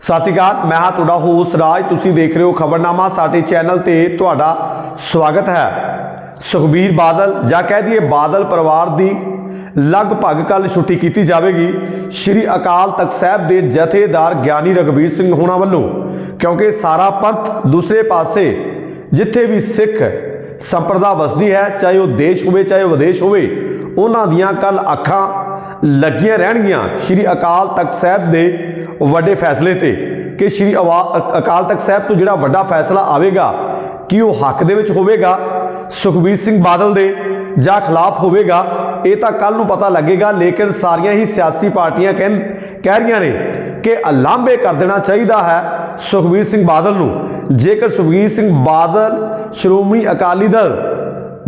ਸਤਿ ਸ਼੍ਰੀ ਅਕਾਲ, ਮੈਂ ਹਾਂ ਤੁਹਾਡਾ ਹੋਸ ਰਾਜ। ਤੁਸੀਂ ਦੇਖ ਰਹੇ ਹੋ ਖਬਰਨਾਮਾ, ਸਾਡੇ ਚੈਨਲ ਤੇ ਤੁਹਾਡਾ ਸਵਾਗਤ ਹੈ। ਸੁਖਬੀਰ ਬਾਦਲ, ਜਾਂ ਕਹਿ ਦਈਏ ਬਾਦਲ ਪਰਿਵਾਰ ਦੀ ਲਗਭਗ ਕੱਲ ਛੁੱਟੀ ਕੀਤੀ ਜਾਵੇਗੀ। ਸ਼੍ਰੀ ਅਕਾਲ ਤਖਤ ਸਾਹਿਬ ਦੇ ਜਥੇਦਾਰ ਗਿਆਨੀ ਰਗਵੀਰ ਸਿੰਘ ਹੋਣਾ ਵੱਲੋਂ, ਕਿਉਂਕਿ ਸਾਰਾ ਪੰਥ ਦੂਸਰੇ ਪਾਸੇ, ਜਿੱਥੇ ਵੀ ਸਿੱਖ ਸੰਪਰਦਾ ਵਸਦੀ ਹੈ, ਚਾਹੇ ਉਹ ਦੇਸ਼ ਹੋਵੇ, ਚਾਹੇ ਉਹ ਵਿਦੇਸ਼ ਹੋਵੇ, ਉਹਨਾਂ ਦੀਆਂ ਕੱਲ ਅੱਖਾਂ ਲੱਗੀਆਂ ਰਹਿਣਗੀਆਂ। ਸ਼੍ਰੀ ਅਕਾਲ ਤਖਤ ਸਾਹਿਬ ਦੇ ਵੱਡੇ ਫੈਸਲੇ ਤੇ ਕਿ ਸ਼੍ਰੀ ਅਵਾ- ਅਕਾਲ ਤਖਤ ਸਾਹਿਬ ਤੋਂ ਜਿਹੜਾ ਵੱਡਾ ਫੈਸਲਾ ਆਵੇਗਾ, ਕਿ ਉਹ ਹੱਕ ਦੇ ਵਿੱਚ ਹੋਵੇਗਾ? ਸੁਖਬੀਰ ਸਿੰਘ ਬਾਦਲ ਦੇ ਜਾਂ ਖਿਲਾਫ ਹੋਵੇਗਾ? ਇਹ ਤਾਂ ਕੱਲ ਨੂੰ ਪਤਾ ਲੱਗੇਗਾ, ਲੇਕਿਨ ਸਾਰੀਆਂ ਹੀ ਸਿਆਸੀ ਪਾਰਟੀਆਂ ਕਹਿ ਕਹਿ ਰਹੀਆਂ ਨੇ ਕਿ ਅਲਾਂਭੇ ਕਰ ਦੇਣਾ ਚਾਹੀਦਾ ਹੈ ਸੁਖਬੀਰ ਸਿੰਘ ਬਾਦਲ ਨੂੰ। ਜੇਕਰ ਸੁਖਬੀਰ ਸਿੰਘ ਬਾਦਲ ਸ਼੍ਰੋਮਣੀ ਅਕਾਲੀ ਦਲ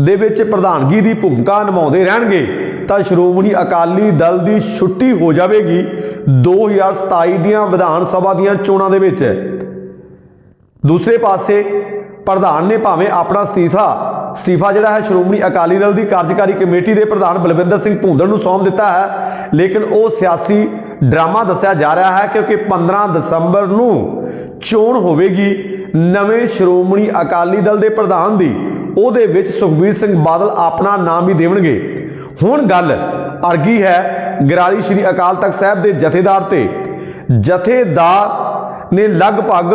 ਦੇ ਵਿੱਚ ਪ੍ਰਧਾਨਗੀ ਦੀ ਭੂਮਿਕਾ ਨਿਭਾਉਂਦੇ ਰਹਿਣਗੇ ਤਾਂ ਸ਼੍ਰੋਮਣੀ ਅਕਾਲੀ ਦਲ ਦੀ ਛੁੱਟੀ ਹੋ ਜਾਵੇਗੀ 2027 ਦੀਆਂ ਵਿਧਾਨ ਸਭਾ ਦੀਆਂ ਚੋਣਾਂ ਦੇ ਵਿੱਚ। ਦੂਸਰੇ ਪਾਸੇ ਪ੍ਰਧਾਨ ਨੇ ਭਾਵੇਂ ਆਪਣਾ ਅਸਤੀਫਾ ਅਸਤੀਫਾ ਜਿਹੜਾ ਹੈ ਸ਼੍ਰੋਮਣੀ ਅਕਾਲੀ ਦਲ ਦੀ ਕਾਰਜਕਾਰੀ ਕਮੇਟੀ ਦੇ ਪ੍ਰਧਾਨ ਬਲਵਿੰਦਰ ਸਿੰਘ ਭੂੰਦੜ ਨੂੰ ਸੌਂਪ ਦਿੱਤਾ ਹੈ, ਲੇਕਿਨ ਉਹ ਸਿਆਸੀ ਡਰਾਮਾ ਦੱਸਿਆ ਜਾ ਰਿਹਾ ਹੈ ਕਿਉਂਕਿ 15 ਦਸੰਬਰ ਨੂੰ ਚੋਣ ਹੋਵੇਗੀ ਨਵੇਂ ਸ਼੍ਰੋਮਣੀ ਅਕਾਲੀ ਦਲ ਦੇ ਪ੍ਰਧਾਨ ਦੀ। ਉਹਦੇ ਵਿੱਚ ਸੁਖਬੀਰ ਸਿੰਘ ਬਾਦਲ ਆਪਣਾ ਨਾਮ ਵੀ ਦੇਵਣਗੇ। ਹੁਣ ਗੱਲ ਅਰਗੀ ਹੈ ਗਰਾਰੀ ਸ਼੍ਰੀ ਅਕਾਲ ਤਖਤ ਸਾਹਿਬ ਦੇ ਜਥੇਦਾਰ ਤੇ। ਜਥੇਦਾਰ ਨੇ ਲਗਭਗ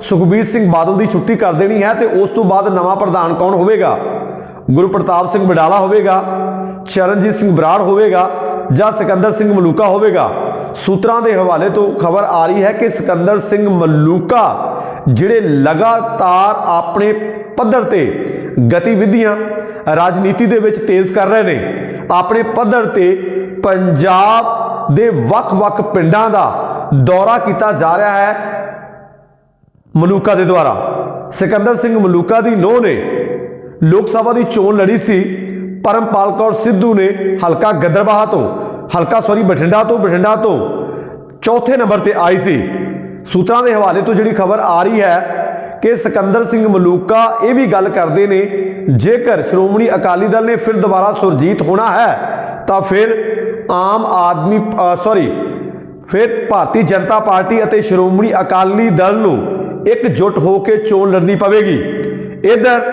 ਸੁਖਬੀਰ ਸਿੰਘ ਬਾਦਲ ਦੀ ਛੁੱਟੀ ਕਰ ਦੇਣੀ ਹੈ ਤੇ ਉਸ ਤੋਂ ਬਾਅਦ ਨਵਾਂ ਪ੍ਰਧਾਨ ਕੌਣ ਹੋਵੇਗਾ? ਗੁਰੂ ਪ੍ਰਤਾਪ ਸਿੰਘ ਬਡਾਲਾ ਹੋਵੇਗਾ, ਚਰਨਜੀਤ ਸਿੰਘ ਬਰਾੜ ਹੋਵੇਗਾ ਜਾਂ ਸਿਕੰਦਰ ਸਿੰਘ ਮਲੂਕਾ ਹੋਵੇਗਾ? ਸੂਤਰਾਂ ਦੇ ਹਵਾਲੇ ਤੋਂ ਖਬਰ ਆ ਰਹੀ ਹੈ ਕਿ ਸਿਕੰਦਰ ਸਿੰਘ ਮਲੂਕਾ, ਜਿਹੜੇ ਲਗਾਤਾਰ ਆਪਣੇ ਪੱਧਰ ਤੇ ਗਤੀਵਿਧੀਆਂ ਰਾਜਨੀਤੀ ਦੇ ਵਿੱਚ ਤੇਜ਼ ਕਰ ਰਹੇ ਨੇ। ਆਪਣੇ ਪੱਧਰ ਤੇ ਪੰਜਾਬ ਦੇ ਵੱਖ-ਵੱਖ ਪਿੰਡਾਂ ਦਾ ਦੌਰਾ ਕੀਤਾ ਜਾ ਰਿਹਾ ਹੈ ਮਲੂਕਾ ਦੇ ਦੁਆਰਾ। ਸਿਕੰਦਰ ਸਿੰਘ ਮਲੂਕਾ ਦੀ ਨੋਹ ਨੇ ਲੋਕ ਸਭਾ ਦੀ ਚੋਣ ਲੜੀ ਸੀ। ਪਰਮਪਾਲ ਕੌਰ ਸਿੱਧੂ ਨੇ ਹਲਕਾ ਗਦਰਬਾਹਾ ਤੋਂ, ਹਲਕਾ ਸੌਰੀ ਬਠਿੰਡਾ ਤੋਂ ਬਠਿੰਡਾ ਤੋਂ ਚੌਥੇ ਨੰਬਰ ਤੇ ਆਈ ਸੀ। ਸੂਤਰਾਂ ਦੇ ਹਵਾਲੇ ਤੋਂ ਜਿਹੜੀ ਖਬਰ ਆ ਰਹੀ ਹੈ ਕਿ ਸਿਕੰਦਰ ਸਿੰਘ ਮਲੂਕਾ ਇਹ ਵੀ ਗੱਲ ਕਰਦੇ ਨੇ, ਜੇਕਰ ਸ਼੍ਰੋਮਣੀ ਅਕਾਲੀ ਦਲ ਨੇ ਫਿਰ ਦੁਬਾਰਾ ਸੁਰਜੀਤ ਹੋਣਾ ਹੈ, ਤਾਂ ਫਿਰ ਆਮ ਆਦਮੀ ਸੌਰੀ ਫਿਰ ਭਾਰਤੀ ਜਨਤਾ ਪਾਰਟੀ ਅਤੇ ਸ਼੍ਰੋਮਣੀ ਅਕਾਲੀ ਦਲ ਨੂੰ ਇਕਜੁੱਟ ਹੋ ਕੇ ਚੋਣ ਲੜਨੀ ਪਵੇਗੀ। ਇਧਰ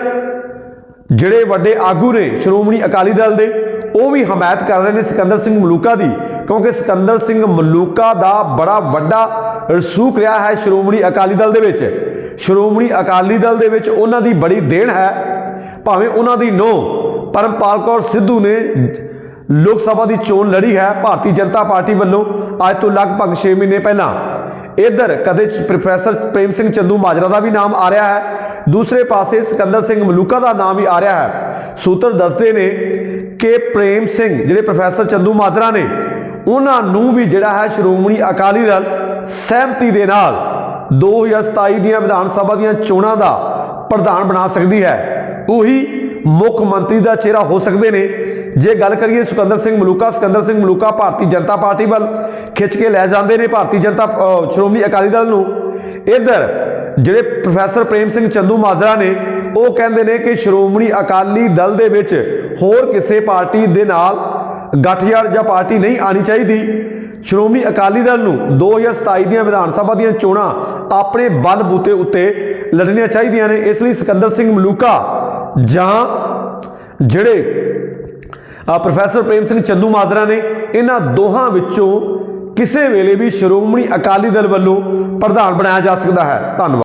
ਜਿਹੜੇ ਵੱਡੇ ਆਗੂ ਨੇ ਸ਼੍ਰੋਮਣੀ ਅਕਾਲੀ ਦਲ ਦੇ, ਉਹ ਵੀ ਹਮਾਇਤ ਕਰ ਰਹੇ ਨੇ ਸਿਕੰਦਰ ਸਿੰਘ ਮਲੂਕਾ ਦੀ, ਕਿਉਂਕਿ ਸਿਕੰਦਰ ਸਿੰਘ ਮਲੂਕਾ ਦਾ ਬੜਾ ਵੱਡਾ ਰਸੂਖ ਰਿਹਾ ਹੈ ਸ਼੍ਰੋਮਣੀ ਅਕਾਲੀ ਦਲ ਦੇ ਵਿੱਚ। ਸ਼੍ਰੋਮਣੀ ਅਕਾਲੀ ਦਲ ਦੇ ਵਿੱਚ ਉਹਨਾਂ ਦੀ ਬੜੀ ਦੇਣ ਹੈ, ਭਾਵੇਂ ਉਹਨਾਂ ਦੀ ਨੋ, ਪਰਮਪਾਲ ਕੌਰ ਸਿੱਧੂ ਨੇ ਲੋਕ ਸਭਾ ਦੀ ਚੋਣ ਲੜੀ ਹੈ, ਭਾਰਤੀ ਜਨਤਾ ਪਾਰਟੀ ਵੱਲੋਂ ਅੱਜ ਤੋਂ ਲਗਭਗ 6 ਮਹੀਨੇ ਪਹਿਲਾਂ। ਇਧਰ ਕਦੇ ਪ੍ਰੋਫੈਸਰ ਪ੍ਰੇਮ ਸਿੰਘ ਚੰਦੂ ਮਾਜਰਾ ਦਾ ਵੀ ਨਾਮ ਆ ਰਿਹਾ ਹੈ, ਦੂਸਰੇ ਪਾਸੇ ਸਿਕੰਦਰ ਸਿੰਘ ਮਲੂਕਾ ਦਾ ਨਾਮ ਵੀ ਆ ਰਿਹਾ ਹੈ। ਸੂਤਰ ਦੱਸਦੇ ਨੇ ਕਿ ਪ੍ਰੇਮ ਸਿੰਘ, ਜਿਹੜੇ ਪ੍ਰੋਫੈਸਰ ਚੰਦੂ ਮਾਜਰਾ ਨੇ, ਉਹਨਾਂ ਨੂੰ ਵੀ ਜਿਹੜਾ ਹੈ ਸ਼੍ਰੋਮਣੀ ਅਕਾਲੀ ਦਲ ਸਹਿਮਤੀ ਦੇ ਨਾਲ 2027 ਦੀਆਂ ਵਿਧਾਨ ਸਭਾ ਦੀਆਂ ਚੋਣਾਂ ਦਾ ਪ੍ਰਧਾਨ ਬਣਾ ਸਕਦੀ ਹੈ। ਉਹੀ ਮੁੱਖ ਮੰਤਰੀ ਦਾ ਚਿਹਰਾ ਹੋ ਸਕਦੇ ਨੇ। ਜੇ ਗੱਲ ਕਰੀਏ ਸੁਕੰਦਰ ਸਿੰਘ ਮਲੂਕਾ ਸਿਕੰਦਰ ਸਿੰਘ ਮਲੂਕਾ ਭਾਰਤੀ ਜਨਤਾ ਪਾਰਟੀ ਵੱਲ ਖਿੱਚ ਕੇ ਲੈ ਜਾਂਦੇ ਨੇ ਭਾਰਤੀ ਜਨਤਾ ਸ਼੍ਰੋਮਣੀ ਅਕਾਲੀ ਦਲ ਨੂੰ। ਇਧਰ ਜਿਹੜੇ ਪ੍ਰੋਫੈਸਰ ਪ੍ਰੇਮ ਸਿੰਘ ਚੰਦੂ ਮਾਜਰਾ ਨੇ, ਉਹ ਕਹਿੰਦੇ ਨੇ ਕਿ ਸ਼੍ਰੋਮਣੀ ਅਕਾਲੀ ਦਲ ਦੇ ਵਿੱਚ ਹੋਰ ਕਿਸੇ ਪਾਰਟੀ ਦੇ ਨਾਲ ਗੱਠਜੜ ਜਾਂ ਪਾਰਟੀ ਨਹੀਂ ਆਣੀ ਚਾਹੀਦੀ। ਸ਼੍ਰੋਮਣੀ ਅਕਾਲੀ ਦਲ ਨੂੰ 2027 ਦੀਆਂ ਵਿਧਾਨ ਸਭਾ ਦੀਆਂ ਚੋਣਾਂ ਆਪਣੇ ਬਲ ਬੂਤੇ ਉੱਤੇ ਲੜਨੀਆਂ ਚਾਹੀਦੀਆਂ ਨੇ, ਇਸ ਲਈ ਸਿਕੰਦਰ ਸਿੰਘ ਮਲੂਕਾ ਜਾਂ ਜਿਹੜੇ ਪ੍ਰੋਫੈਸਰ ਪ੍ਰੇਮ ਸਿੰਘ ਚੰਦੂ ਮਾਜਰਾ ਨੇ, ਇਹਨਾਂ ਦੋਹਾਂ ਵਿੱਚੋਂ ਕਿਸੇ ਵੇਲੇ ਵੀ ਸ਼੍ਰੋਮਣੀ ਅਕਾਲੀ ਦਲ ਵੱਲੋਂ ਪ੍ਰਧਾਨ ਬਣਾਇਆ ਜਾ ਸਕਦਾ ਹੈ। ਧੰਨਵਾਦ।